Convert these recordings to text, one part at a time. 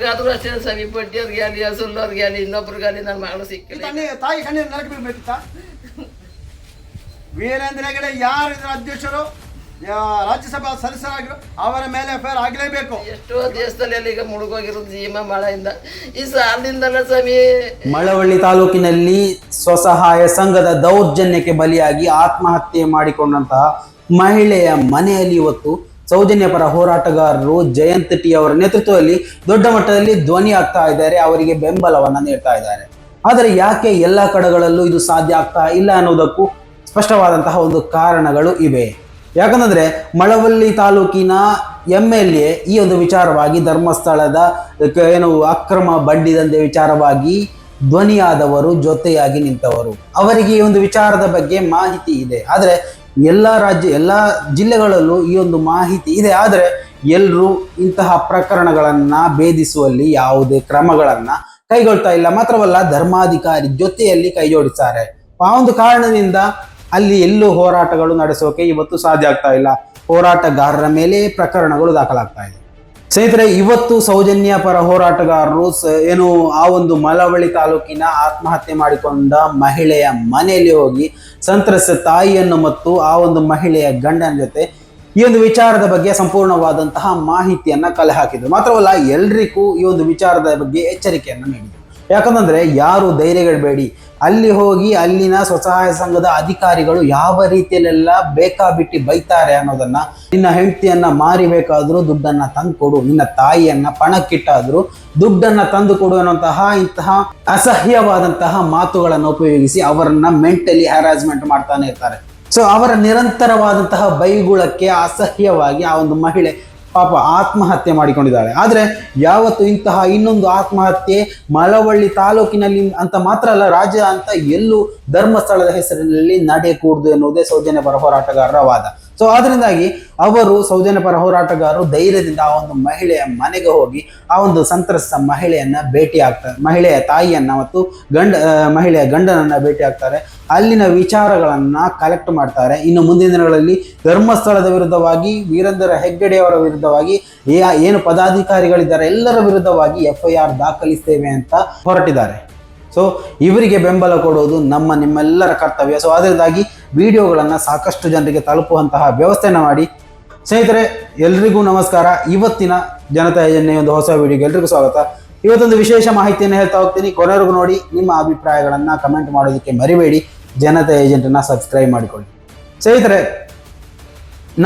ಯಾರಿಗಾದ್ರೂ ಅಷ್ಟೇ ಸ್ವಾಮಿ ಬಡ್ಡಿಯವ್ರಿಗೆ ಆಗಲಿ ಆಗಲಿ ಇನ್ನೊಬ್ರಿಗೆ ಆಗಲಿ ನನ್ನ ಮಗಳು ಸಿಕ್ಕಿಲ್ಲ ತಾಯಿ ಕಣ್ಣಿನ ನರಕ ಬೀಳ್ಬೇಕಿತ್ತ? ವೀರೇಂದ್ರ ಹೆಗಡೆ ಯಾರು ಇದರ ಅಧ್ಯಕ್ಷರು ಯಾ- ರಾಜ್ಯಸಭಾ ಸದಸ್ಯರಾಗಿರೋ ಅವರ ಮೇಲೆ ಎಫ್ ಆಗಲೇಬೇಕು. ಎಷ್ಟೋ ದೇಶದಲ್ಲಿ ಎಲ್ಲ ಈಗ ಮುಳುಗೋಗಿರೋದು ಜೀವ ಮಳೆಯಿಂದ. ಈ ಸಾಲದಿಂದಲ್ಲ ಸ್ವಾಮಿ. ಮಳವಳ್ಳಿ ತಾಲೂಕಿನಲ್ಲಿ ಸ್ವಸಹಾಯ ಸಂಘದ ದೌರ್ಜನ್ಯಕ್ಕೆ ಬಲಿಯಾಗಿ ಆತ್ಮಹತ್ಯೆ ಮಾಡಿಕೊಂಡಂತಹ ಮಹಿಳೆಯ ಮನೆಯಲ್ಲಿ ಇವತ್ತು ಸೌಜನ್ಯ ಪರ ಹೋರಾಟಗಾರರು ಜಯಂತ್ ಟಿ ಅವರ ನೇತೃತ್ವದಲ್ಲಿ ದೊಡ್ಡ ಮಟ್ಟದಲ್ಲಿ ಧ್ವನಿ ಆಗ್ತಾ ಇದ್ದಾರೆ, ಅವರಿಗೆ ಬೆಂಬಲವನ್ನು ನೀಡ್ತಾ ಇದ್ದಾರೆ. ಆದರೆ ಯಾಕೆ ಎಲ್ಲ ಕಡೆಗಳಲ್ಲೂ ಇದು ಸಾಧ್ಯ ಆಗ್ತಾ ಇಲ್ಲ ಅನ್ನೋದಕ್ಕೂ ಸ್ಪಷ್ಟವಾದಂತಹ ಒಂದು ಕಾರಣಗಳು ಇವೆ. ಯಾಕಂದ್ರೆ ಮಳವಳ್ಳಿ ತಾಲೂಕಿನ ಎಂ ಎಲ್ ಎ ಈ ಒಂದು ವಿಚಾರವಾಗಿ ಧರ್ಮಸ್ಥಳದ ಏನು ಅಕ್ರಮ ಬಡ್ಡಿ ದಂಧೆ ವಿಚಾರವಾಗಿ ಧ್ವನಿಯಾದವರು ಜೊತೆಯಾಗಿ ನಿಂತವರು. ಅವರಿಗೆ ಈ ಒಂದು ವಿಚಾರದ ಬಗ್ಗೆ ಮಾಹಿತಿ ಇದೆ. ಆದರೆ ಎಲ್ಲ ರಾಜ್ಯ, ಎಲ್ಲ ಜಿಲ್ಲೆಗಳಲ್ಲೂ ಈ ಒಂದು ಮಾಹಿತಿ ಇದೆ. ಆದರೆ ಎಲ್ಲರೂ ಇಂತಹ ಪ್ರಕರಣಗಳನ್ನ ಭೇದಿಸುವಲ್ಲಿ ಯಾವುದೇ ಕ್ರಮಗಳನ್ನ ಕೈಗೊಳ್ತಾ ಇಲ್ಲ. ಮಾತ್ರವಲ್ಲ, ಧರ್ಮಾಧಿಕಾರಿ ಜೊತೆಯಲ್ಲಿ ಕೈ ಜೋಡಿಸ್ತಾರೆ ಆ ಒಂದು ಕಾರಣದಿಂದ ಅಲ್ಲಿ ಎಲ್ಲೂ ಹೋರಾಟಗಳು ನಡೆಸೋಕೆ ಇವತ್ತು ಸಾಧ್ಯ ಆಗ್ತಾ ಇಲ್ಲ. ಹೋರಾಟಗಾರರ ಮೇಲೆ ಪ್ರಕರಣಗಳು ದಾಖಲಾಗ್ತಾ ಇದೆ. ಸ್ನೇಹಿತರೆ, ಇವತ್ತು ಸೌಜನ್ಯ ಪರ ಹೋರಾಟಗಾರರು ಏನು ಆ ಒಂದು ಮಲವಳ್ಳಿ ತಾಲೂಕಿನ ಆತ್ಮಹತ್ಯೆ ಮಾಡಿಕೊಂಡ ಮಹಿಳೆಯ ಮನೆಯಲ್ಲಿ ಹೋಗಿ ಸಂತ್ರಸ್ತ ತಾಯಿಯನ್ನು ಮತ್ತು ಆ ಒಂದು ಮಹಿಳೆಯ ಗಂಡನ ಜೊತೆ ಈ ಒಂದು ವಿಚಾರದ ಬಗ್ಗೆ ಸಂಪೂರ್ಣವಾದಂತಹ ಮಾಹಿತಿಯನ್ನ ಕಲೆ ಹಾಕಿದ್ರು. ಮಾತ್ರವಲ್ಲ, ಎಲ್ರಿಗೂ ಈ ಒಂದು ವಿಚಾರದ ಬಗ್ಗೆ ಎಚ್ಚರಿಕೆಯನ್ನು ನೀಡಿದರು. ಯಾಕಂತಂದ್ರೆ ಯಾರು ಧೈರ್ಯಗಳಬೇಡಿ ಅಲ್ಲಿ ಹೋಗಿ ಅಲ್ಲಿನ ಸ್ವಸಹಾಯ ಸಂಘದ ಅಧಿಕಾರಿಗಳು ಯಾವ ರೀತಿಯಲ್ಲೆಲ್ಲ ಬೇಕಾಬಿಟ್ಟಿ ಬೈತಾರೆ ಅನ್ನೋದನ್ನ, ನಿನ್ನ ಹೆಂಡತಿಯನ್ನ ಮಾರಿಬೇಕಾದ್ರೂ ದುಡ್ಡನ್ನ ತಂದುಕೊಡು, ನಿನ್ನ ತಾಯಿಯನ್ನ ಪಣಕ್ಕಿಟ್ಟಾದ್ರೂ ದುಡ್ಡನ್ನ ತಂದು ಕೊಡು ಅನ್ನುವಂತಹ ಇಂತಹ ಅಸಹ್ಯವಾದಂತಹ ಮಾತುಗಳನ್ನು ಉಪಯೋಗಿಸಿ ಅವರನ್ನ ಮೆಂಟಲಿ ಹ್ಯಾರಾಸ್ಮೆಂಟ್ ಮಾಡ್ತಾನೆ ಇರ್ತಾರೆ. ಸೊ ಅವರ ನಿರಂತರವಾದಂತಹ ಬೈಗುಳಕ್ಕೆ ಅಸಹ್ಯವಾಗಿ ಆ ಒಂದು ಮಹಿಳೆ ಪಾಪ ಆತ್ಮಹತ್ಯೆ ಮಾಡಿಕೊಂಡಿದ್ದಾಳೆ. ಆದರೆ ಯಾವತ್ತು ಇಂತಹ ಇನ್ನೊಂದು ಆತ್ಮಹತ್ಯೆ ಮಳವಳ್ಳಿ ತಾಲೂಕಿನಲ್ಲಿ ಅಂತ ಮಾತ್ರ ಅಲ್ಲ, ರಾಜ್ಯ ಅಂತ ಎಲ್ಲೂ ಧರ್ಮಸ್ಥಳದ ಹೆಸರಿನಲ್ಲಿ ನಡೆಯಕೂಡದು ಎನ್ನುವುದೇ ಸೌಜನ್ಯ ಪರ ಹೋರಾಟಗಾರರ ವಾದ. ಸೊ ಅದರಿಂದಾಗಿ ಅವರು ಸೌಜನ್ಯ ಪರ ಹೋರಾಟಗಾರರು ಧೈರ್ಯದಿಂದ ಆ ಒಂದು ಮಹಿಳೆಯ ಮನೆಗೆ ಹೋಗಿ ಆ ಒಂದು ಸಂತ್ರಸ್ತ ಮಹಿಳೆಯನ್ನ ಭೇಟಿ ಆಗ್ತಾರೆ ಮಹಿಳೆಯ ತಾಯಿಯನ್ನ ಮತ್ತು ಗಂಡ ಮಹಿಳೆಯ ಗಂಡನನ್ನ ಭೇಟಿ ಆಗ್ತಾರೆ ಅಲ್ಲಿನ ವಿಚಾರಗಳನ್ನ ಕಲೆಕ್ಟ್ ಮಾಡ್ತಾರೆ. ಇನ್ನು ಮುಂದಿನ ದಿನಗಳಲ್ಲಿ ಧರ್ಮಸ್ಥಳದ ವಿರುದ್ಧವಾಗಿ, ವೀರೇಂದ್ರ ಹೆಗ್ಗಡೆಯವರ ವಿರುದ್ಧವಾಗಿ ಏನು ಪದಾಧಿಕಾರಿಗಳಿದ್ದಾರೆ ಎಲ್ಲರ ವಿರುದ್ಧವಾಗಿ ಎಫ್ ಐ ಆರ್ ದಾಖಲಿಸ್ತೇವೆ ಅಂತ ಹೊರಟಿದ್ದಾರೆ. ಸೊ ಇವರಿಗೆ ಬೆಂಬಲ ಕೊಡೋದು ನಮ್ಮ ನಿಮ್ಮೆಲ್ಲರ ಕರ್ತವ್ಯ. ಸೊ ಅದರಿಂದಾಗಿ ವಿಡಿಯೋಗಳನ್ನು ಸಾಕಷ್ಟು ಜನರಿಗೆ ತಲುಪುವಂತಹ ವ್ಯವಸ್ಥೆನ ಮಾಡಿ. ಸ್ನೇಹಿತರೆ, ಎಲ್ರಿಗೂ ನಮಸ್ಕಾರ. ಇವತ್ತಿನ ಜನತಾ ಯೋಜನೆ ಒಂದು ಹೊಸ ವಿಡಿಯೋಗೆ ಎಲ್ರಿಗೂ ಸ್ವಾಗತ. ಇವತ್ತೊಂದು ವಿಶೇಷ ಮಾಹಿತಿಯನ್ನು ಹೇಳ್ತಾ ಹೋಗ್ತೀನಿ. ಕೊನೆವರೆಗೂ ನೋಡಿ, ನಿಮ್ಮ ಅಭಿಪ್ರಾಯಗಳನ್ನು ಕಮೆಂಟ್ ಮಾಡೋದಕ್ಕೆ ಮರಿಬೇಡಿ. ಜನತಾ ಏಜೆಂಟನ್ನು ಸಬ್ಸ್ಕ್ರೈಬ್ ಮಾಡಿಕೊಳ್ಳಿ. ಸ್ನೇಹಿತರೆ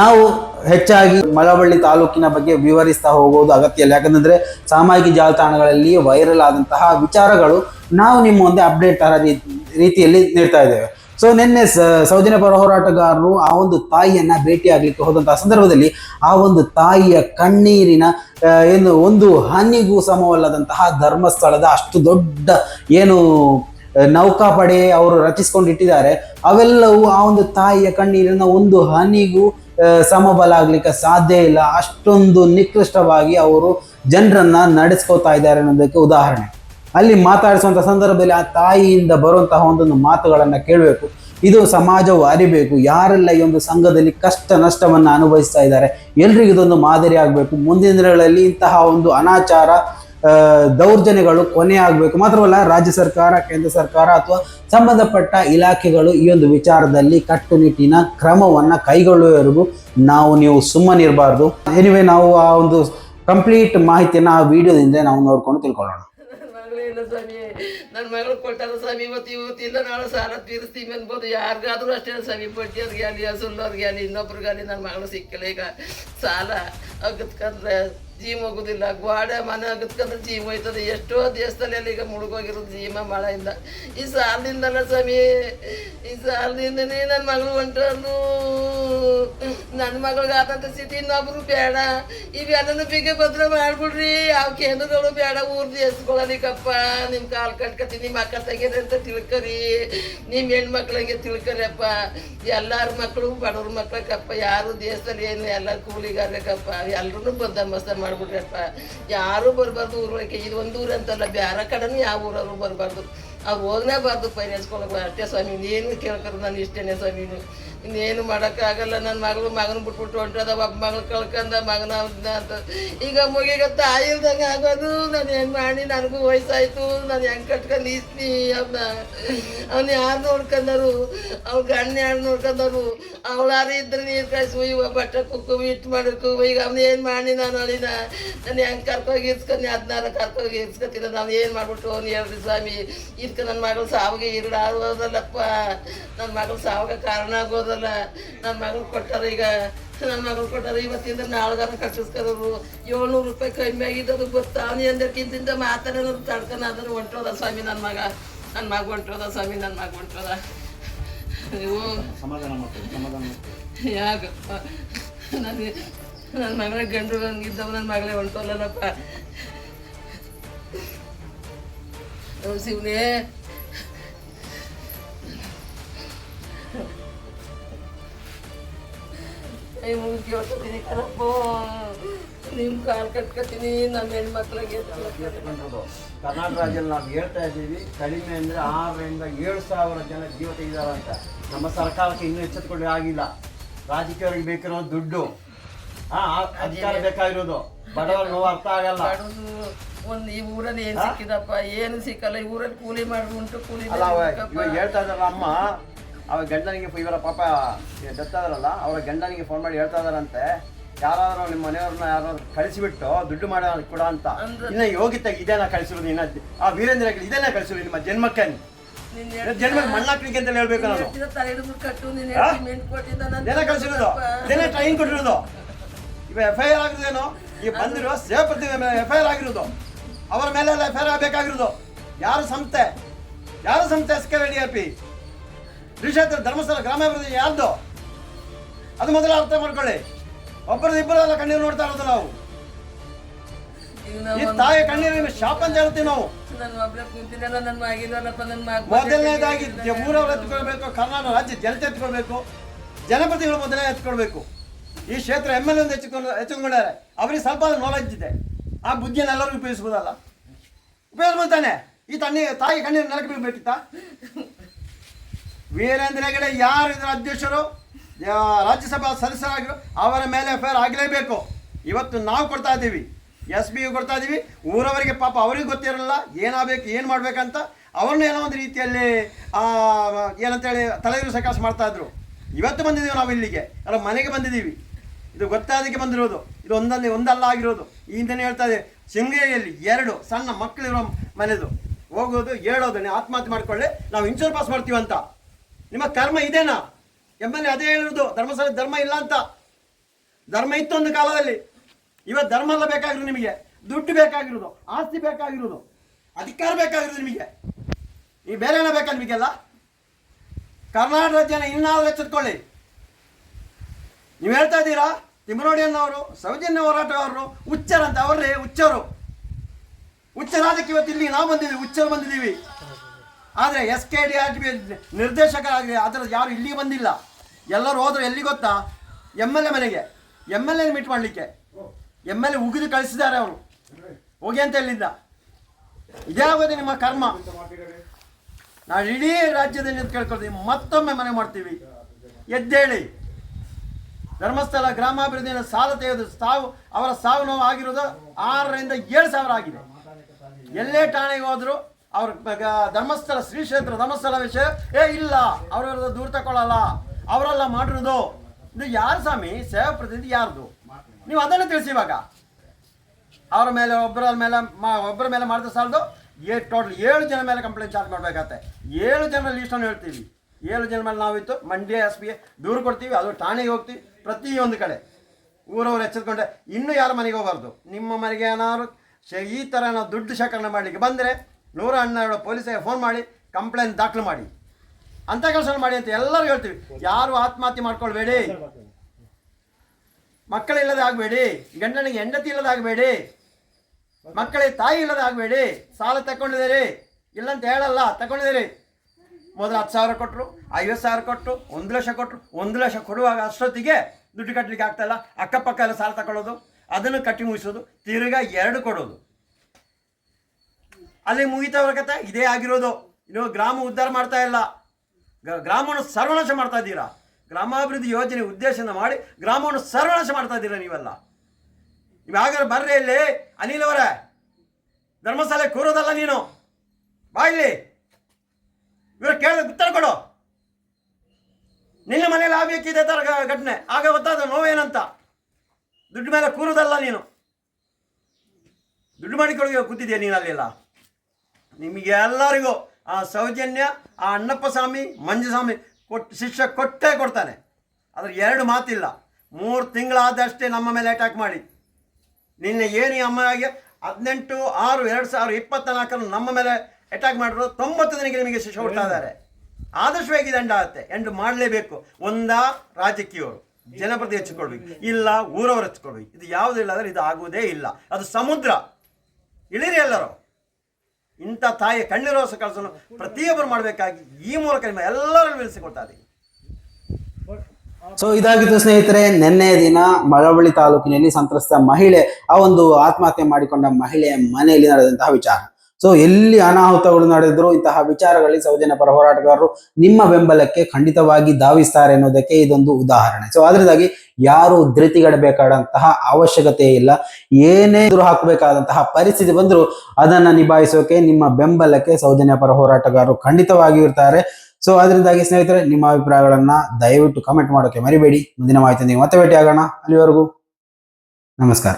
ನಾವು ಹೆಚ್ಚಾಗಿ ಮಳವಳ್ಳಿ ತಾಲೂಕಿನ ಬಗ್ಗೆ ವಿವರಿಸ್ತಾ ಹೋಗೋದು ಅಗತ್ಯ. ಇಲ್ಲ ಯಾಕಂದ್ರೆ ಸಾಮಾಜಿಕ ಜಾಲತಾಣಗಳಲ್ಲಿ ವೈರಲ್ ಆದಂತಹ ವಿಚಾರಗಳು ನಾವು ನಿಮ್ಮ ಮುಂದೆ ಅಪ್ಡೇಟ್ ಆದ ರೀತಿಯಲ್ಲಿ ನೀಡ್ತಾ ಇದ್ದೇವೆ. ಸೊ ನಿನ್ನೆ ಸೌಜನ್ಯ ಪರ ಹೋರಾಟಗಾರರು ಆ ಒಂದು ತಾಯಿಯನ್ನ ಭೇಟಿ ಆಗ್ಲಿಕ್ಕೆ ಹೋದಂತಹ ಸಂದರ್ಭದಲ್ಲಿ ಆ ಒಂದು ತಾಯಿಯ ಕಣ್ಣೀರಿನ ಏನು ಒಂದು ಹನಿಗೂ ಸಮವಲ್ಲದಂತಹ ಧರ್ಮಸ್ಥಳದ ಅಷ್ಟು ದೊಡ್ಡ ಏನು ನೌಕಾಪಡೆ ಅವರು ರಚಿಸಿಕೊಂಡಿಟ್ಟಿದ್ದಾರೆ. ಅವೆಲ್ಲವೂ ಆ ಒಂದು ತಾಯಿಯ ಕಣ್ಣೀರಿನ ಒಂದು ಹನಿಗೂ ಸಮಬಲ ಆಗ್ಲಿಕ್ಕೆ ಸಾಧ್ಯ ಇಲ್ಲ. ಅಷ್ಟೊಂದು ನಿಕೃಷ್ಟವಾಗಿ ಅವರು ಜನರನ್ನ ನಡೆಸ್ಕೋತಾ ಇದ್ದಾರೆ ಅನ್ನೋದಕ್ಕೆ ಉದಾಹರಣೆ. ಅಲ್ಲಿ ಮಾತಾಡಿಸುವಂತ ಸಂದರ್ಭದಲ್ಲಿ ಆ ತಾಯಿಯಿಂದ ಬರುವಂತಹ ಒಂದೊಂದು ಮಾತುಗಳನ್ನ ಕೇಳಬೇಕು. ಇದು ಸಮಾಜವು ಅರಿಬೇಕು. ಯಾರೆಲ್ಲ ಈ ಒಂದು ಸಂಘದಲ್ಲಿ ಕಷ್ಟ ನಷ್ಟವನ್ನು ಅನುಭವಿಸ್ತಾ ಇದ್ದಾರೆ. ಎಲ್ರಿಗೂ ಇದೊಂದು ಮಾದರಿ ಆಗಬೇಕು. ಮುಂದಿನ ದಿನಗಳಲ್ಲಿ ಇಂತಹ ಒಂದು ಅನಾಚಾರ ದೌರ್ಜನ್ಯಗಳು ಕೊನೆ ಆಗಬೇಕು. ಮಾತ್ರವಲ್ಲ ರಾಜ್ಯ ಸರ್ಕಾರ, ಕೇಂದ್ರ ಸರ್ಕಾರ ಅಥವಾ ಸಂಬಂಧಪಟ್ಟ ಇಲಾಖೆಗಳು ಈ ಒಂದು ವಿಚಾರದಲ್ಲಿ ಕಟ್ಟುನಿಟ್ಟಿನ ಕ್ರಮವನ್ನ ಕೈಗೊಳ್ಳುವವರೆಗೂ ನಾವು ನೀವು ಸುಮ್ಮನಿರಬಾರ್ದು. ಎನಿವೆ ನಾವು ಆ ಒಂದು ಕಂಪ್ಲೀಟ್ ಮಾಹಿತಿಯನ್ನ ಆ ವಿಡಿಯೋದಿಂದ ನಾವು ನೋಡ್ಕೊಂಡು ತಿಳ್ಕೊಳ್ಳೋಣ. ಮಗಳೇ ಇಲ್ಲ ಸ್ವಾಮಿ. ನನ್ನ ಮಗಳು ಕೊಟ್ಟಾರ ಸ್ವಾಮಿ, ಇವತ್ತು ಇವತ್ತಿಲ್ಲ ನಾಳೆ ಸಾಲ ತೀರಿಸ್ತೀವಿ ಅನ್ಬೋದು ಯಾರಿಗಾದ್ರೂ ಅಷ್ಟೇ ಸ್ವಾಮಿ, ಪಟ್ಟಿಯವ್ರಿಗೆ ಆಗಲಿ ಹಸುಲ್ಲವ್ರಿಗೆ ಆಗಲಿ, ಇನ್ನೊಬ್ರಿಗೆ ಆಗಲಿ ನನ್ನ ಮಗಳು ಸಿಕ್ಕಿಲ್ಲ. ಈಗ ಸಾಲ ಅಗತ್ಕಂದ್ರೆ ಜೀವ ಹೋಗುದಿಲ್ಲ. ಗ್ವಾಡೆ ಮನೆ ಅಗತ್ಕಂದ್ರೆ ಜೀವ ಹೋಯ್ತದೆ. ಎಷ್ಟೋ ದೇಶದಲ್ಲಿ ಈಗ ಮುಳುಗೋಗಿರೋದು ಜೀವ ಮಳೆಯಿಂದ. ಈ ಸಾಲದಿಂದಲ್ಲ ಸ್ವಾಮಿ, ಈ ಸಾಲದಿಂದನೇ ನನ್ನ ಮಗಳು ಹೊಂಟರು ನನ್ನ ಮಗಳಿಗಾದಂಥ ಸ್ಥಿತಿ ಇನ್ನೊಬ್ರು ಬೇಡ. ಇವೆಲ್ಲನೂ ಬಿಗೆ ಭದ್ರ ಮಾಡ್ಬಿಡ್ರಿ. ಯಾವ ಕೇಂದ್ರಗಳು ಬೇಡ ಊರ್ದು ದೇಶಗಳಲ್ಲಿಕಪ್ಪ ನಿಮ್ಮ ಕಾಲು ಕಟ್ಕತಿ ನಿಮ್ಮ ಅಕ್ಕ ತೆಗೀರಿ ಅಂತ ತಿಳ್ಕರಿ. ನಿಮ್ಮ ಹೆಣ್ಮಕ್ಳಿಗೆ ತಿಳ್ಕರಿಯಪ್ಪ. ಎಲ್ಲಾರ ಮಕ್ಕಳು ಬಡವ್ರ ಮಕ್ಳಕ್ಕಪ್ಪ, ಯಾರು ದೇಶದಲ್ಲಿ ಏನು ಎಲ್ಲ ಕೂಲಿಗಾರಕ್ಕಪ್ಪ ಎಲ್ಲರೂ ಬಂದೋಬಸ್ತ ಮಾಡ್ಬಿಡ್ರಪ್ಪ ಯಾರು ಬರಬಾರ್ದು ಊರೊಳಗೆ? ಇದು ಒಂದು ಊರು ಅಂತಲ್ಲ ಬೇರೆ ಕಡೆನೂ ಯಾವ ಊರವರು ಬರಬಾರ್ದು. ಅವ್ರು ಹೋಗ್ಲೇಬಾರ್ದು ಫೈನಾನ್ಸ್ಕೊಳಕ್ಕೆ ಅಷ್ಟೇ ಸ್ವಾಮಿ? ಏನು ಕೇಳ್ಕರು ನಾನು ಇಷ್ಟೇನೆ ಸ್ವಾಮಿ ಇನ್ನೇನು ಮಾಡೋಕ್ಕಾಗಲ್ಲ. ನನ್ನ ಮಗಳು ಮಗನ ಬಿಟ್ಬಿಟ್ಟು ಹೊಂಟದ ಒಬ್ಬ ಮಗಳು ಕಳ್ಕಂದ ಮಗನ ಅವ್ನ ಅಂತ. ಈಗ ಮುಗಿಗ ತಾಯಿ ಇಲ್ದಂಗೆ ಆಗೋದು. ನಾನು ಏನು ಮಾಡಿ ನನಗೂ ವಯಸ್ಸಾಯ್ತು. ನಾನು ಹೆಂಗೆ ಕಟ್ಕೊಂಡು ಈಸ್ನಿ ಅವನ್ನ ಅವ್ನು ಯಾರು ನೋಡ್ಕೊಂಡರು? ಅವ್ನ ಗಣ್ಣ ಯಾರು ನೋಡ್ಕೊಂಡರು? ಅವಳಾರು ಇದ್ರೆ ನೀರು ಕಾಯಿಸು? ಇವ ಬಟ್ಟೆ ಕುಕ್ಕು ಇಟ್ಟು ಮಾಡಬೇಕು ಈಗ ಅವ್ನು ಏನು ಮಾಡಿ ನಾನು ಅಳಿನ? ನಾನು ಹೆಂಗೆ ಕರ್ಕೋಗಿ ಇರ್ಸ್ಕೊಂಡು ಹದಿನಾರು ಕರ್ಕೋಗಿ ಇರ್ಸ್ಕೊತೀನಿ ನಾನು ಏನು ಮಾಡ್ಬಿಟ್ಟು ಅವ್ನು ಹೇಳ್ರಿ ಸ್ವಾಮಿ? ಇದಕ್ಕೆ ನನ್ನ ಮಗಳು ಸಾವಿಗೆ ಇರಡ ಆಗೋದಲ್ಲಪ್ಪ. ನನ್ನ ಮಗಳು ಸಾವಿಗೆ ಕಾರಣ ನನ್ನ ಮಗಳು ಕೊಟ್ಟಾರ ಈಗ. ನನ್ನ ಮಗಳು ಕೊಟ್ಟಾರ ಇವತ್ತಿಂದ ನಾಳೆಗಾರ ಕಟ್ಟಿಸ್ಕೊಳೋರು ಏಳ್ನೂರು ರೂಪಾಯಿ ಕಮ್ಮಿ ಆಗಿದ್ದದು ಗೊತ್ತಾ? ಅವನು ಎಂದಕ್ಕಿಂತಿಂದ ಮಾತಾಡೋದು ತಡ್ಕೊಂಡು ಅದನ್ನು ಹೊಂಟೋದ ಸ್ವಾಮಿ ನನ್ನ ಮಗ. ನನ್ನ ಮಗ ಹೊಂಟೋದ ಸ್ವಾಮಿ ನನ್ನ ಮಗ ಹೊಂಟೋದ ನೀವು ಸಮಾಧಾನ. ಯಾಕಪ್ಪ? ನನಗೆ ನನ್ನ ಮಗಳ ಗಂಡು ನನಗಿದ್ದವ ನನ್ನ ಮಗಳೇ ಹೊಂಟೋಲ್ಲಪ್ಪ ಶಿವನೇ. ಕೈ ಮುಗಿ ಕೇಳ್ಕೊತೀನಿ ಕಣಪ್ಪ. ನಿಮ್ಮ ಕಾಲು ಕಟ್ಕೊತೀನಿ ನಮ್ಮ ಹೆಣ್ಮಕ್ಳಿಗೆ. ಕರ್ನಾಟಕ ರಾಜ್ಯದಲ್ಲಿ ನಾವು ಹೇಳ್ತಾ ಇದ್ದೀವಿ ಕಡಿಮೆ ಅಂದ್ರೆ ಆರರಿಂದ ಏಳು ಸಾವಿರ ಜನ ಜೀವ ತೆಗೆದಾರಂತ ನಮ್ಮ ಸರ್ಕಾರಕ್ಕೆ ಇನ್ನೂ ಎಚ್ಚೆತ್ಕೊಂಡು ಆಗಿಲ್ಲ. ರಾಜಕೀಯವ್ರಿಗೆ ಬೇಕಿರೋ ದುಡ್ಡು ಅಧಿಕಾರ ಬೇಕಾಗಿರೋದು. ಬಡವರ ನೋವು ಅರ್ಥ ಆಗಲ್ಲ. ಒಂದು ಈ ಊರಲ್ಲಿ ಏನು ಸಿಕ್ಕಿದಪ್ಪ ಏನು ಸಿಕ್ಕಲ್ಲ ಈ ಊರಲ್ಲಿ ಕೂಲಿ ಮಾಡಿ ಉಂಟು ಕೂಲಿ ಹೇಳ್ತಾ ಇದ್ದಾರಲ್ಲ ಅಮ್ಮ ಅವ ಗಂಡನಿಗೆ ಇವರ ಪಾಪ ದತ್ತಾದ್ರಲ್ಲ ಅವರ ಗಂಡನಿಗೆ ಫೋನ್ ಮಾಡಿ ಹೇಳ್ತಾ ಇದಾರಂತೆ ಯಾರಾದರೂ ನಿಮ್ಮ ಮನೆಯವ್ರನ್ನ ಯಾರಾದ್ರೂ ಕಳಿಸಿಬಿಟ್ಟು ದುಡ್ಡು ಮಾಡ ಕೂಡ ಅಂತ. ಇನ್ನ ಯೋಗಿತ ಇದೇನ ಕಳಿಸಿರೋದು? ಇನ್ನ ಆ ವೀರೇಂದ್ರ ಇದೇನ ಕಳಿಸಿರೋದು ನಿಮ್ಮ ಜನ್ಮಕ್ಕೆ ಜನ್ಮಕ್ಕೆ ಮಣ್ಣಾಕ್ಲಿಕ್ಕೆ ಅಂತ ಹೇಳ್ಬೇಕು ನಾನು ದಿನ ಕಳಿಸಿರೋದು? ಇದೇನೇ ಟ್ರೈನ್ ಕೊಟ್ಟಿರೋದು? ಇವ ಎಫ್ ಐ ಆರ್ ಆಗಿರೋದೇನು? ಈ ಬಂದಿರೋ ಸೇವಪತಿ ಎಫ್ ಐ ಆರ್ ಆಗಿರೋದು. ಅವರ ಮೇಲೆ ಎಫ್ ಐ ಆರ್ ಆಗಬೇಕಾಗಿರೋದು. ಯಾರು ಸಂಸ್ಥೆ? ಯಾರು ಸಂಸ್ಥೆ S K D R P Shrikshetra Dharmasthala ಗ್ರಾಮಾಭಿವೃದ್ಧಿ ಯಾರ್ದು? ಅದು ಮೊದಲು ಅರ್ಥ ಮಾಡ್ಕೊಳ್ಳಿ. ಒಬ್ಬರದ್ದು ಇಬ್ಬರಲ್ಲ ಕಣ್ಣೀರು ನೋಡ್ತಾ ಇರೋದು ನಾವು. ಈ ತಾಯಿ ಕಣ್ಣೀರಿನ ಶಾಪ ಅಂತ ಹೇಳ್ತೀವಿ ನಾವು. ಮೊದಲನೇದಾಗಿ ಊರವ್ರು ಎತ್ಕೊಳ್ಬೇಕು ಕರ್ನಾಟಕ ರಾಜ್ಯ ಜನತೆ ಎತ್ಕೊಳ್ಬೇಕು ಜನಪ್ರತಿಗಳು ಮೊದಲೇ ಎತ್ಕೊಳ್ಬೇಕು. ಈ ಕ್ಷೇತ್ರ ಎಂ ಎಲ್ ಎ ಹೆಚ್ಚಿಕೊಂಡು ಹೆಚ್ಚಿಕೊಂಡಿದ್ದಾರೆ ಅವರಿಗೆ ಸ್ವಲ್ಪ ನಾಲೆಜ್ ಇದೆ. ಆ ಬುದ್ಧಿಯನ್ನು ಎಲ್ಲರಿಗೂ ಉಪಯೋಗಿಸ್ಬೋದಲ್ಲ. ಉಪಯೋಗಿಸ್ಬೋದಾನೆ ಈ ತಣ್ಣಿ ತಾಯಿ ಕಣ್ಣೀರು ನೆಲಕ್ಕೆ ಬೀಳ್ಬೇಕಿತ್ತ? ವೀರೇಂದ್ರ ಹೆಗಡೆ ಯಾರು ಇದರ ಅಧ್ಯಕ್ಷರು? ರಾಜ್ಯಸಭಾ ಸದಸ್ಯರಾಗಿರೋ ಅವರ ಮೇಲೆ ಎಫ್ ಆಗಲೇಬೇಕು. ಇವತ್ತು ನಾವು ಕೊಡ್ತಾ ಇದ್ದೀವಿ. ಎಸ್ ಬಿ ಕೊಡ್ತಾ ಇದ್ದೀವಿ. ಊರವರಿಗೆ ಪಾಪ ಅವ್ರಿಗೆ ಗೊತ್ತಿರಲ್ಲ. ಏನಾಗಬೇಕು ಏನು ಮಾಡಬೇಕಂತ ಅವ್ರನ್ನ ಏನೋ ಒಂದು ರೀತಿಯಲ್ಲಿ ಆ, ಏನಂತೇಳಿ ತಲೆಗಿರು ಸಕಾಶ ಮಾಡ್ತಾಯಿದ್ರು ಇವತ್ತು ಬಂದಿದ್ದೀವಿ ನಾವು ಇಲ್ಲಿಗೆ. ಅಲ್ಲ ಮನೆಗೆ ಬಂದಿದ್ದೀವಿ. ಇದು ಗೊತ್ತಾದಕ್ಕೆ ಬಂದಿರೋದು. ಇದು ಒಂದಲ್ಲಿ ಒಂದಲ್ಲ ಆಗಿರೋದು. ಈ ಹಿಂದೆ ಹೇಳ್ತಾ ಇದೆ. ಶೃಂಗೇರಿಯಲ್ಲಿ ಎರಡು ಸಣ್ಣ ಮಕ್ಕಳಿರೋ ಮನೆದು. ಹೋಗೋದು ಹೇಳೋದು ಆತ್ಮಹತ್ಯೆ ಮಾಡಿಕೊಳ್ಳಿ. ನಾವು ಇನ್ಶೂರ್ ಪಾಸ್ ಮಾಡ್ತೀವಂತ. ನಿಮ್ಮ ಕರ್ಮ ಇದೇನಾ? ಎಂಬಲ್ಲಿ ಅದೇ ಹೇಳಿರೋದು ಧರ್ಮಸ್ಥಳ ಧರ್ಮ ಇಲ್ಲ ಅಂತ. ಧರ್ಮ ಇತ್ತು ಒಂದು ಕಾಲದಲ್ಲಿ. ಇವತ್ತು ಧರ್ಮ ಎಲ್ಲ ಬೇಕಾಗಿರೋದು ನಿಮಗೆ. ದುಡ್ಡು ಬೇಕಾಗಿರೋದು. ಆಸ್ತಿ ಬೇಕಾಗಿರೋದು. ಅಧಿಕಾರ ಬೇಕಾಗಿರೋದು ನಿಮಗೆ. ಈ ಬೇರೆ ಏನೋ ಬೇಕಾ ನಿಮಗೆಲ್ಲ? ಕರ್ನಾಟಕ ಜನ ಇನ್ನಾದ್ರೂ ಎಚ್ಚೆತ್ಕೊಳ್ಳಿ. ನೀವು ಹೇಳ್ತಾ ಇದ್ದೀರಾ? ತಿಮ್ಮನೋಡಿಯನ್ನವರು, ಸೌಜನ್ಯ ಹೋರಾಟಗಾರರು, ಹುಚ್ಚರಂತ. ಅವರೇ ಹುಚ್ಚರು. ಹುಚ್ಚರಾದಕ್ಕೆ ಇವತ್ತು ಇಲ್ಲಿ ನಾವು ಬಂದಿದ್ದೀವಿ. ಹುಚ್ಚರು ಬಂದಿದ್ದೀವಿ. ಆದರೆ S K D R B ನಿರ್ದೇಶಕರಾಗಿ ಅದರ ಯಾರು ಇಲ್ಲಿಗೆ ಬಂದಿಲ್ಲ. ಎಲ್ಲರೂ ಹೋದ್ರೆ ಎಲ್ಲಿ ಗೊತ್ತಾ? ಎಂ ಎಲ್ ಎ ಮನೆಗೆ. ಎಂ ಎಲ್ ಎ ಮೀಟ್ ಮಾಡಲಿಕ್ಕೆ. ಎಂ ಎಲ್ ಎ ಉಗಿದು ಕಳಿಸಿದ್ದಾರೆ ಅವರು. ಹೋಗಿ ಅಂತ ಹೇಳಿದ್ದ. ಇದೇ ಆಗೋದು ನಿಮ್ಮ ಕರ್ಮ. ನಾವು ಇಡೀ ರಾಜ್ಯದಲ್ಲಿ ಅಂತ ಕೇಳ್ಕೊಳ್ತೀವಿ ಮತ್ತೊಮ್ಮೆ ಮನೆ ಮಾಡ್ತೀವಿ. ಎದ್ದೇಳಿ. ಧರ್ಮಸ್ಥಳ ಗ್ರಾಮಾಭಿವೃದ್ಧಿಯ ಸಾಲ ತೆಗೆದು ಸಾವು, ಅವರ ಸಾವು ನೋವು ಆಗಿರೋದು ಆರರಿಂದ ಏಳು ಸಾವಿರ ಆಗಿದೆ. ಎಲ್ಲೇ ಠಾಣೆಗೆ ಹೋದ್ರು ಅವ್ರ ಧರ್ಮಸ್ಥಳ ಶ್ರೀ ಕ್ಷೇತ್ರ ಧರ್ಮಸ್ಥಳ ವಿಷಯ. ಏ, ಇಲ್ಲ. ಅವ್ರ ದೂರ ತಗೊಳ್ಳಲ್ಲ ಅವರೆಲ್ಲ ಮಾಡಿರೋದು. ಇದು ಯಾರು ಸ್ವಾಮಿ? ಸೇವಾ ಪ್ರತಿನಿಧಿ ಯಾರ್ದು? ನೀವು ಅದನ್ನು ತಿಳಿಸಿ ಇವಾಗ. ಅವರ ಮೇಲೆ, ಒಬ್ಬರ ಮೇಲೆ ಒಬ್ಬರ ಮೇಲೆ ಮಾಡಿದ ಸಾಲದು ಏ ಟೋಟಲ್ ಏಳು ಜನ ಮೇಲೆ ಕಂಪ್ಲೇಂಟ್ ಚಾರ್ಜ್ ಮಾಡಬೇಕಾಗತ್ತೆ. ಏಳು ಜನ ಲೀಸ್ಟನ್ನು ಹೇಳ್ತೀವಿ. ಏಳು ಜನ ಮೇಲೆ ನಾವಿತ್ತು. ಮಂಡ್ಯ ಎಸ್ ಪಿ ದೂರು ಕೊಡ್ತೀವಿ. ಅದು ಠಾಣೆಗೆ ಹೋಗ್ತೀವಿ. ಪ್ರತಿಯೊಂದು ಕಡೆ. ಊರವ್ರು ಎಚ್ಚರಿಕೊಂಡೆ ಇನ್ನೂ ಯಾರು ಮನೆಗೆ ಹೋಗಬಾರ್ದು? ನಿಮ್ಮ ಮನೆಗೆ ಏನಾದ್ರು ಈ ಥರ ನಾವು ದುಡ್ಡು ಶೇಖರಣೆ ಮಾಡಲಿಕ್ಕೆ ಬಂದರೆ ನೂರ ಹನ್ನೆರಡು ಪೊಲೀಸಿಗೆ ಫೋನ್ ಮಾಡಿ, ಕಂಪ್ಲೇಂಟ್ ದಾಖಲು ಮಾಡಿ. ಅಂಥ ಕೆಲಸ ಮಾಡಿ ಅಂತ ಎಲ್ಲರೂ ಹೇಳ್ತೀವಿ. ಯಾರು ಆತ್ಮಹತ್ಯೆ ಮಾಡ್ಕೊಳ್ಬೇಡಿ. ಮಕ್ಕಳಿಲ್ಲದೆ ಆಗಬೇಡಿ. ಗಂಡನಿಗೆ ಹೆಂಡತಿ ಇಲ್ಲದೆ ಆಗಬೇಡಿ. ಮಕ್ಕಳಿಗೆ ತಾಯಿ ಇಲ್ಲದೆ ಆಗಬೇಡಿ. ಸಾಲ ತಗೊಂಡಿದ್ದೀರಿ ಇಲ್ಲಂತ ಹೇಳಲ್ಲ ತಗೊಂಡಿದ್ದೀರಿ ಮೊದಲು ಹತ್ತು ಸಾವಿರ ಕೊಟ್ಟರು ಐವತ್ತು ಸಾವಿರ ಕೊಟ್ಟರು ಒಂದು ಲಕ್ಷ ಕೊಟ್ಟರು ಒಂದು ಲಕ್ಷ ಕೊಡುವಾಗ ಅಷ್ಟೊತ್ತಿಗೆ ದುಡ್ಡು ಕಟ್ಟಲಿಕ್ಕೆ ಆಗ್ತಾಯಿಲ್ಲ ಅಕ್ಕಪಕ್ಕ ಎಲ್ಲ ಸಾಲ ತಗೊಳ್ಳೋದು ಅದನ್ನು ಕಟ್ಟಿ ಮುಗಿಸೋದು, ತಿರ್ಗಾ ಎರಡು ಕೊಡೋದು. ಅಲ್ಲಿ ಮುಗಿತವ್ರ ಕತೆ ಇದೇ ಆಗಿರೋದು. ನೀವು ಗ್ರಾಮ ಉದ್ಧಾರ ಮಾಡ್ತಾ ಇಲ್ಲ. ಗ್ರಾಮವನ್ನು ಸರ್ವನಾಶ ಮಾಡ್ತಾ ಇದ್ದೀರಾ? ಗ್ರಾಮಾಭಿವೃದ್ಧಿ ಯೋಜನೆ ಉದ್ದೇಶನ ಮಾಡಿ ಗ್ರಾಮವನ್ನು ಸರ್ವನಾಶ ಮಾಡ್ತಾ ಇದ್ದೀರಾ ನೀವೆಲ್ಲ? ಇವಾಗ ಬರ್ರಿ ಇಲ್ಲಿ, ಅನಿಲ್ ಅವರೇ. ಧರ್ಮಸ್ಥಳ ಕೂರೋದಲ್ಲ ನೀನು. ಬಾ ಇಲ್ಲಿ. ಇವರು ಕೇಳಿದ ಉತ್ತರ ಕೊಡು. ನಿನ್ನ ಮನೇಲಿ ಆಗಬೇಕಿದೆ ಥರ ಘಟನೆ. ಆಗ ಗೊತ್ತಾದ ನೋವೇನಂತ. ದುಡ್ಡು ಮೇಲೆ ಕೂರೋದಲ್ಲ ನೀನು. ದುಡ್ಡು ಮಾಡಿಕೊಳ್ಳಿ ಕೂತಿದ್ಯಾ ನೀನು ಅಲ್ಲೆಲ್ಲ? ನಿಮಗೆ ಎಲ್ಲರಿಗೂ ಆ ಸೌಜನ್ಯ ಆ ಅಣ್ಣಪ್ಪ ಸ್ವಾಮಿ ಮಂಜುಸ್ವಾಮಿ ಕೊಟ್ಟು ಶಿಷ್ಯ ಕೊಟ್ಟೇ ಕೊಡ್ತಾನೆ. ಅದ್ರ ಎರಡು ಮಾತಿಲ್ಲ. ಮೂರು ತಿಂಗಳಾದಷ್ಟೇ ನಮ್ಮ ಮೇಲೆ ಅಟ್ಯಾಕ್ ಮಾಡಿ. ನಿನ್ನೆ ಏನು ಅಮ್ಮ ಅಮ್ಮಗೆ ಹದಿನೆಂಟು ಆರು ಎರಡು ಸಾವಿರ ಇಪ್ಪತ್ತ ನಾಲ್ಕರನ್ನು ನಮ್ಮ ಮೇಲೆ ಅಟ್ಯಾಕ್ ಮಾಡಿದ್ರು. ತೊಂಬತ್ತು ದಿನಕ್ಕೆ ನಿಮಗೆ ಶಿಕ್ಷೆ ಕೊಡ್ತಾ ಇದ್ದಾರೆ. ಆದಷ್ಟು ಬೇಗ ದಂಡ ಆಗುತ್ತೆ. ಎಂಟು ಮಾಡಲೇಬೇಕು. ಒಂದ ರಾಜಕೀಯವರು. ಜನಪ್ರತಿ ಹೆಚ್ಚಿಕೊಳ್ಬೇಕು. ಇಲ್ಲ ಊರವರು ಹೆಚ್ಚಿಕೊಳ್ಬೇಕು. ಇದು ಯಾವುದಿಲ್ಲ ಅಂದರೆ ಇದು ಆಗುವುದೇ ಇಲ್ಲ. ಅದು ಸಮುದ್ರ. ಇಳಿರಿ ಎಲ್ಲರೂ. ಇಂಥ ತಾಯಿಯ ಕಣ್ಣೀರೋಸ ಕೆಲಸವನ್ನು ಪ್ರತಿಯೊಬ್ಬರು ಮಾಡಬೇಕಾಗಿ ಈ ಮೂಲಕ ನಿಮ್ಮ ಎಲ್ಲರನ್ನು ಇದ್ದೀವಿ ಸೊ ಇದಾಗಿತ್ತು ಸ್ನೇಹಿತರೆ, ನಿನ್ನೆ ದಿನ ಮಳವಳ್ಳಿ ತಾಲೂಕಿನಲ್ಲಿ ಸಂತ್ರಸ್ತ ಮಹಿಳೆ, ಆ ಒಂದು ಆತ್ಮಹತ್ಯೆ ಮಾಡಿಕೊಂಡ ಮಹಿಳೆಯ ಮನೆಯಲ್ಲಿ ನಡೆದಂತಹ ವಿಚಾರ. ಸೊ ಎಲ್ಲಿ ಅನಾಹುತಗಳು ನಡೆದ್ರು ಇಂತಹ ವಿಚಾರಗಳಲ್ಲಿ ಸೌಜನ್ಯ ಪರ ಹೋರಾಟಗಾರರು ನಿಮ್ಮ ಬೆಂಬಲಕ್ಕೆ ಖಂಡಿತವಾಗಿ ಧಾವಿಸ್ತಾರೆ ಅನ್ನೋದಕ್ಕೆ ಇದೊಂದು ಉದಾಹರಣೆ. ಸೊ ಅದರಿಂದಾಗಿ ಯಾರು ಧೃತಿಗಡಬೇಕಾದಂತಹ ಅವಶ್ಯಕತೆ ಇಲ್ಲ. ಏನೇ ಎದುರು ಹಾಕಬೇಕಾದಂತಹ ಪರಿಸ್ಥಿತಿ ಬಂದರೂ ಅದನ್ನ ನಿಭಾಯಿಸೋಕೆ, ನಿಮ್ಮ ಬೆಂಬಲಕ್ಕೆ ಸೌಜನ್ಯ ಪರ ಹೋರಾಟಗಾರರು ಖಂಡಿತವಾಗಿ ಇರ್ತಾರೆ. ಸೊ ಅದರಿಂದಾಗಿ ಸ್ನೇಹಿತರೆ, ನಿಮ್ಮ ಅಭಿಪ್ರಾಯಗಳನ್ನ ದಯವಿಟ್ಟು ಕಮೆಂಟ್ ಮಾಡೋಕೆ ಮರಿಬೇಡಿ. ಮುಂದಿನ ಮಾಹಿತಿ ನೀವು ಮತ್ತೆ ಭೇಟಿ ಆಗೋಣ ಅಲ್ಲಿವರೆಗೂ ನಮಸ್ಕಾರ.